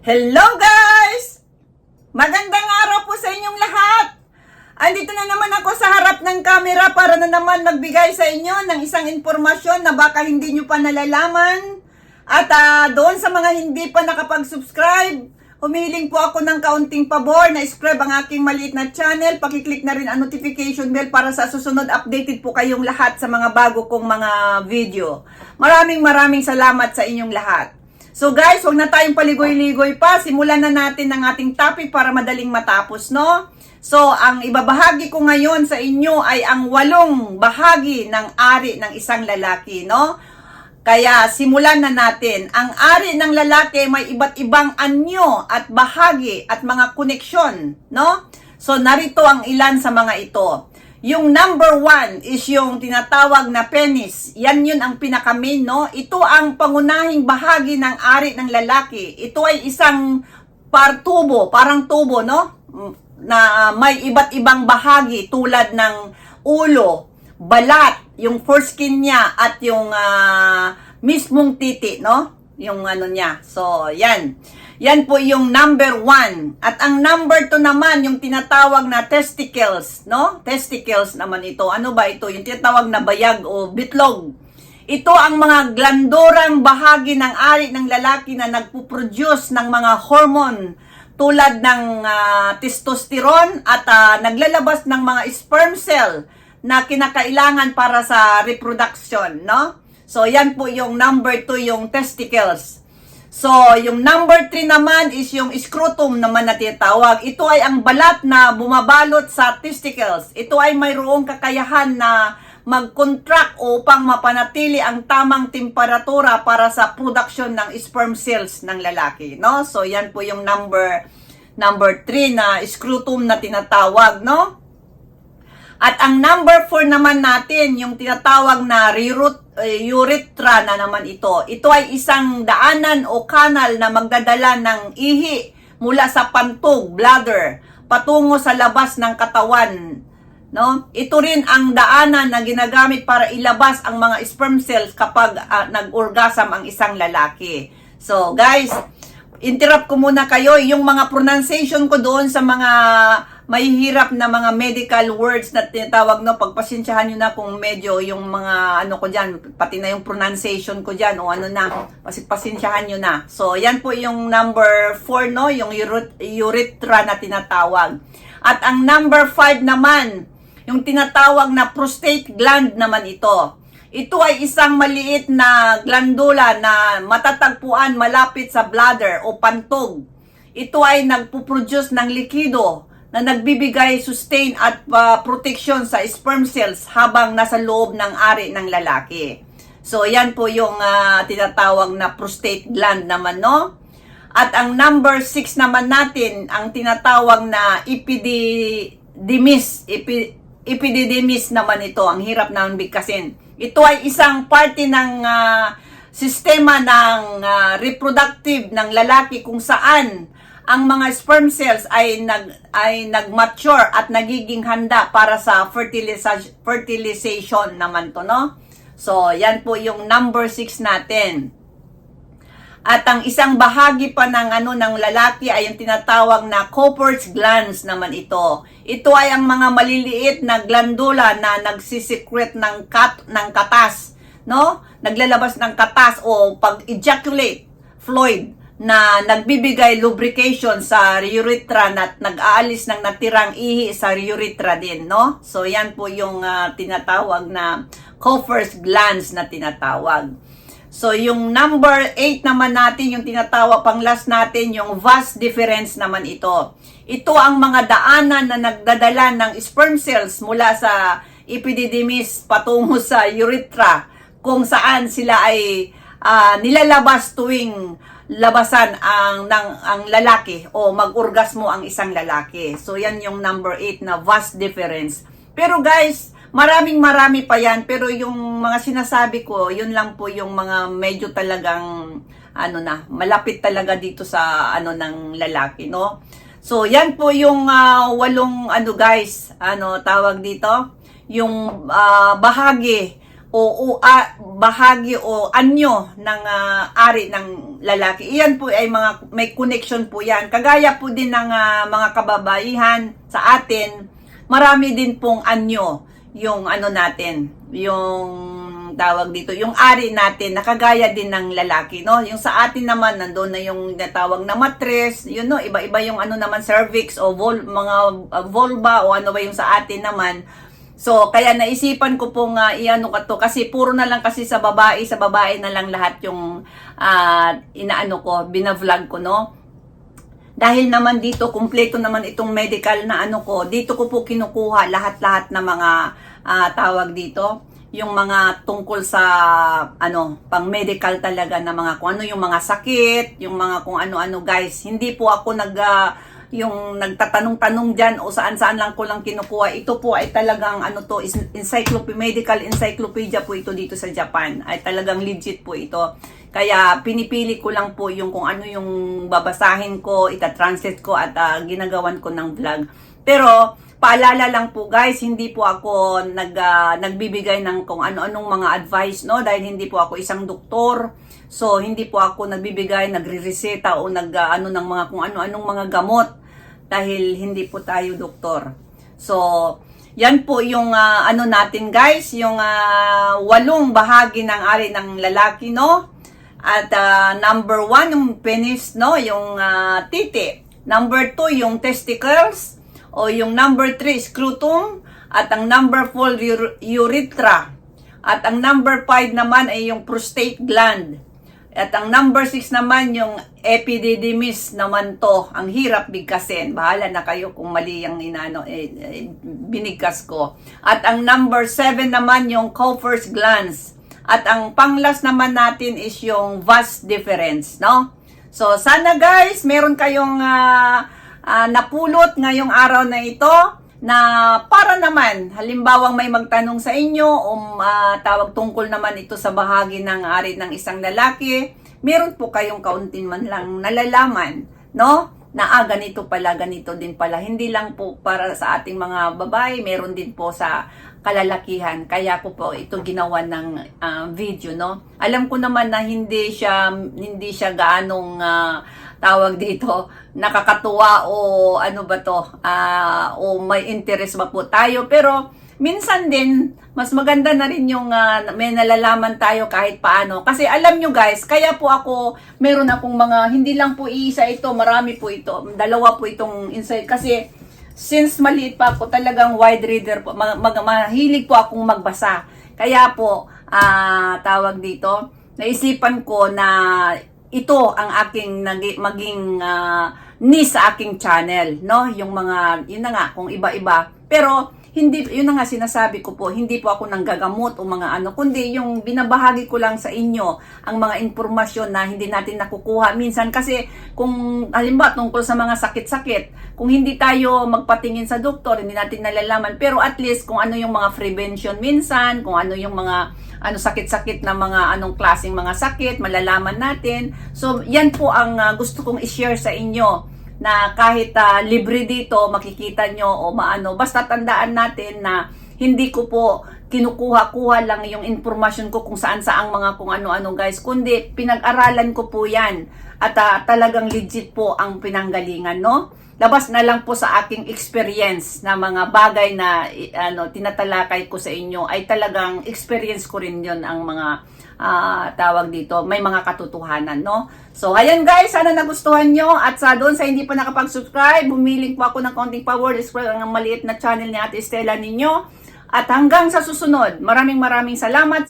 Hello guys! Magandang araw po sa inyong lahat! Andito na naman ako sa harap ng camera para na naman magbigay sa inyo ng isang impormasyon na baka hindi nyo pa nalalaman. At ah, doon sa mga hindi pa nakapag-subscribe, humiling po ako ng kaunting pabor na subscribe ang aking maliit na channel. Pakiclick na rin ang notification bell para sa susunod updated po kayong lahat sa mga bago kong mga video. Maraming maraming salamat sa inyong lahat. So guys, huwag na tayong paligoy-ligoy pa. Simulan na natin ang ating topic para madaling matapos, no? So, ang ibabahagi ko ngayon sa inyo ay ang walong bahagi ng ari ng isang lalaki, no? Kaya simulan na natin. Ang ari ng lalaki may iba't ibang anyo at bahagi at mga koneksyon, no? So, narito ang ilan sa mga ito. Yung number one is yung tinatawag na penis. Yan yun ang pinaka-main, no? Ito ang pangunahing bahagi ng ari ng lalaki. Ito ay isang partubo, parang tubo, no? Na may iba't ibang bahagi tulad ng ulo, balat, yung foreskin niya at yung ah, mismong titi, no? Yung ano niya. So, yan. Yan po yung number one. At ang number two naman, yung tinatawag na testicles, no? Testicles naman ito. Ano ba ito? Yung tinatawag na bayag o bitlog. Ito ang mga glandorang bahagi ng ari ng lalaki na nagpuproduce ng mga hormone tulad ng ah, testosterone at ah, naglalabas ng mga sperm cell na kinakailangan para sa reproduction, no? So, yan po yung number two, yung testicles. So, yung number 3 naman is yung scrotum naman na tinatawag. Ito ay ang balat na bumabalot sa testicles. Ito ay mayroong kakayahan na mag-contract upang mapanatili ang tamang temperatura para sa production ng sperm cells ng lalaki, no? So, yan po yung number number 3 na scrotum na tinatawag, no? At ang number 4 naman natin, yung tinatawag na reroute, eh, urethra na naman ito. Ito ay isang daanan o kanal na magdadala ng ihi mula sa pantog, bladder, patungo sa labas ng katawan. No? Ito rin ang daanan na ginagamit para ilabas ang mga sperm cells kapag ah, nag-orgasm ang isang lalaki. So, guys, interrupt ko muna kayo yung mga pronunciation ko doon sa mga mahihirap na mga medical words na tinatawag no? Pagpasensyahan niyo na kung medyo yung mga ano ko diyan pati na yung pronunciation ko diyan o ano na. Kasi pasensyahan niyo na. So yan po yung number 4 no? Yung ure- urethra na tinatawag. At ang number 5 naman yung tinatawag na prostate gland naman ito. Ito ay isang maliit na glandula na matatagpuan malapit sa bladder o pantog. Ito ay nagpuproduce ng likido na nagbibigay sustain at uh, protection sa sperm cells habang nasa loob ng ari ng lalaki. So, yan po yung ah, tinatawag na prostate gland naman, no? At ang number 6 naman natin, ang tinatawag na epididymis. Epi, epididymis naman ito. Ang hirap naman bigkasin. Ito ay isang parte ng ah, sistema ng ah, reproductive ng lalaki kung saan ang mga sperm cells ay nag ay nag-mature at nagiging handa para sa fertilization fertilization naman to no. So, yan po yung number 6 natin. At ang isang bahagi pa ng ano ng lalaki ay yung tinatawag na Cowper's glands naman ito. Ito ay ang mga maliliit na glandula na nagsisecrete ng kat ng katas, no? Naglalabas ng katas o pag-ejaculate fluid na nagbibigay lubrication sa urethra na nag-aalis ng natirang ihi sa urethra din, no? So yan po yung ah, tinatawag na Cowper's glands na tinatawag. So, yung number 8 naman natin, yung tinatawag pang last natin, yung vas difference naman ito. Ito ang mga daanan na nagdadala ng sperm cells mula sa epididymis patungo sa urethra kung saan sila ay ah, nilalabas tuwing labasan ang ng ang lalaki o mag-orgasmo ang isang lalaki. So yan yung number 8 na vas difference. Pero guys, maraming marami pa yan pero yung mga sinasabi ko, yun lang po yung mga medyo talagang ano na, malapit talaga dito sa ano ng lalaki, no? So yan po yung ah, walong ano guys, ano tawag dito, yung ah, bahagi o, o ah, bahagi o anyo ng ah, ari ng lalaki. Iyan po ay mga may connection po yan. Kagaya po din ng ah, mga kababaihan sa atin, marami din pong anyo yung ano natin, yung tawag dito, yung ari natin, nakagaya din ng lalaki, no? Yung sa atin naman, nandoon na yung natawag na mattress, yun no, iba-iba yung ano naman, cervix o vol, mga uh, vulva o ano ba yung sa atin naman. So, kaya naisipan ko pong uh, iano ka to kasi puro na lang kasi sa babae, sa babae na lang lahat yung ah, inaano ko, binavlog ko, no? Dahil naman dito, kumpleto naman itong medical na ano ko, dito ko po kinukuha lahat-lahat na mga ah, tawag dito, yung mga tungkol sa ano, pang medical talaga na mga kung ano yung mga sakit, yung mga kung ano-ano guys. Hindi po ako nag ah, yung nagtatanong-tanong diyan o saan-saan lang ko lang kinukuha. Ito po ay talagang ano to, is encyclopedia, medical encyclopedia po ito dito sa Japan. Ay talagang legit po ito. Kaya pinipili ko lang po yung kung ano yung babasahin ko, ita-translate ko at ah, ginagawan ko ng vlog. Pero paalala lang po guys, hindi po ako nag, ah, nagbibigay ng kung ano-anong mga advice, no? Dahil hindi po ako isang doktor. So, hindi po ako nagbibigay, nagre-reseta o nag, ah, ano ng mga kung ano-anong mga gamot. Dahil hindi po tayo doktor. So, yan po yung ah, ano natin guys, yung ah, walong bahagi ng ari ng lalaki, no? At ah, number one, yung penis, no? Yung ah, titi. Number two, yung testicles. O yung number three, scrotum. At ang number four, ur- urethra. At ang number five naman ay yung prostate gland. At ang number 6 naman yung epididymis naman to. Ang hirap bigkasin. Bahala na kayo kung mali yung inano, eh, eh, binigkas ko. At ang number 7 naman yung Cowper's glands. At ang panglas naman natin is yung vas difference, no? So, sana guys, meron kayong ah, ah, napulot ngayong araw na ito na para naman, halimbawang may magtanong sa inyo o ah, tawag tungkol naman ito sa bahagi ng ari ng isang lalaki, meron po kayong kauntin man lang nalalaman, no? Na ah, ganito pala, ganito din pala. Hindi lang po para sa ating mga babae, meron din po sa kalalakihan. Kaya ko po ito ginawa ng ah, video, no? Alam ko naman na hindi siya hindi siya gaanong ah, tawag dito nakakatuwa o ano ba to ah, o may interest ba po tayo pero minsan din mas maganda na rin yung ah, may nalalaman tayo kahit paano kasi alam nyo guys kaya po ako meron akong mga hindi lang po isa ito marami po ito dalawa po itong insight kasi since maliit pa ako talagang wide reader po mag, mag- mahilig po akong magbasa kaya po ah, tawag dito naisipan ko na ito ang aking maging ah, ni sa aking channel, no? Yung mga, yun na nga, kung iba-iba. Pero, hindi, yun na nga sinasabi ko po, hindi po ako nanggagamot o mga ano, kundi yung binabahagi ko lang sa inyo ang mga impormasyon na hindi natin nakukuha. Minsan kasi, kung halimbawa tungkol sa mga sakit-sakit, kung hindi tayo magpatingin sa doktor, hindi natin nalalaman. Pero at least, kung ano yung mga prevention minsan, kung ano yung mga ano sakit-sakit na mga anong klaseng mga sakit, malalaman natin. So, yan po ang ah, gusto kong i-share sa inyo na kahit ah, libre dito makikita nyo o maano, basta tandaan natin na hindi ko po kinukuha-kuha lang yung informasyon ko kung saan saang mga kung ano-ano guys, kundi pinag-aralan ko po yan at ah, talagang legit po ang pinanggalingan, no? Labas na lang po sa aking experience na mga bagay na ano tinatalakay ko sa inyo ay talagang experience ko rin yon ang mga ah, tawag dito may mga katotohanan no? So ayan guys sana nagustuhan nyo at sa doon sa hindi pa nakapag-subscribe bumiling po ako ng konting power display ang maliit na channel ni Ate Stella ninyo. At hanggang sa susunod maraming maraming salamat